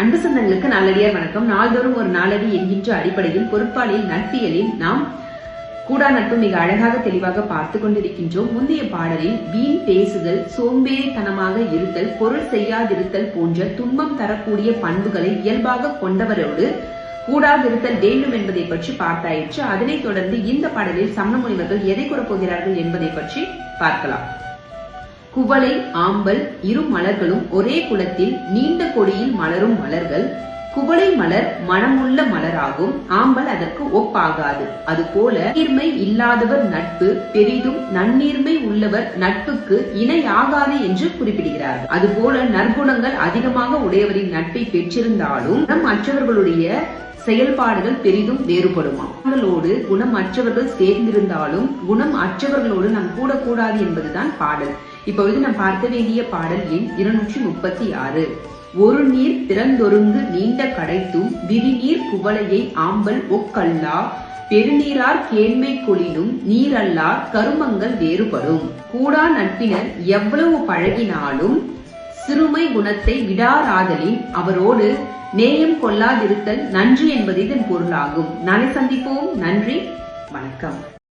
அன்பு சொந்தங்களுக்கு நாளடியார் வணக்கம். நாள்தோறும் ஒரு நாளடி என்கின்ற அடிப்படையில் பொருட்பாலில் நட்பியலில் நாம் கூடா நட்பு மிக அழகாக தெளிவாக பார்த்து கொண்டிருக்கின்றோம். முந்தைய பாடலில் வீண் பேசுதல் சோம்பேறித்தனமாக இருத்தல் பொருள் செய்யாதிருத்தல் போன்ற துன்பம் தரக்கூடிய பண்புகளை இயல்பாக கொண்டவரோடு கூடாதிருத்தல் வேண்டும் என்பதை பற்றி பார்த்தாயிற்று. அதனைத் தொடர்ந்து இந்த பாடலில் சமண முனிவர்கள் எதை கூறப்போகிறார்கள் என்பதை பற்றி பார்க்கலாம். குவளை ஆம்பல் இரு மலர்களும் ஒரே குலத்தில் நீண்ட கொடியில் மலரும் மலர்கள். குவளை மலர் மனமுள்ள மலராகும். ஆம்பல் அதற்கு ஒப்பாகாது. அதுபோல நீர்மை இல்லாதவர் நட்பு பெரிதும் நன்னீர்மை உள்ளவர் நட்புக்கு இணையாகாது என்று குறிப்பிடுகிறார். அதுபோல நற்குணங்கள் அதிகமாக உடையவரின் நட்பை பெற்றிருந்தாலும் நம் மற்றவர்களுடைய செயல்பாடுகள் பெரிதும் வேறுபடுமா? அவர்களோடு குணம் அற்றவர்கள் சேர்ந்திருந்தாலும் குணம் அற்றவர்களோடு நாம் கூடக்கூடாது என்பதுதான் பாடல். இப்பொழுது நாம் பார்க்க வேண்டிய பாடல் எண் இருநூற்றி முப்பத்தி ஆறு ஒரு நீர் பிறந்தொருங்கு நீண்ட கடைத்தும் விரிநீர் குவளையை ஆம்பல் ஒக்கல்லா பெருநீரார் கேண்மை கொளினும் நீரல்லார் கருமங்கள் வேறுபடும். கூடா நட்பினர் எவ்வளவு பழகினாலும் சிறுமை குணத்தை விடாராதலின் அவரோடு நேயம் கொள்ளாதிருத்தல் நன்றி என்பது இதன் பொருளாகும். நாளை சந்திப்போம். நன்றி. வணக்கம்.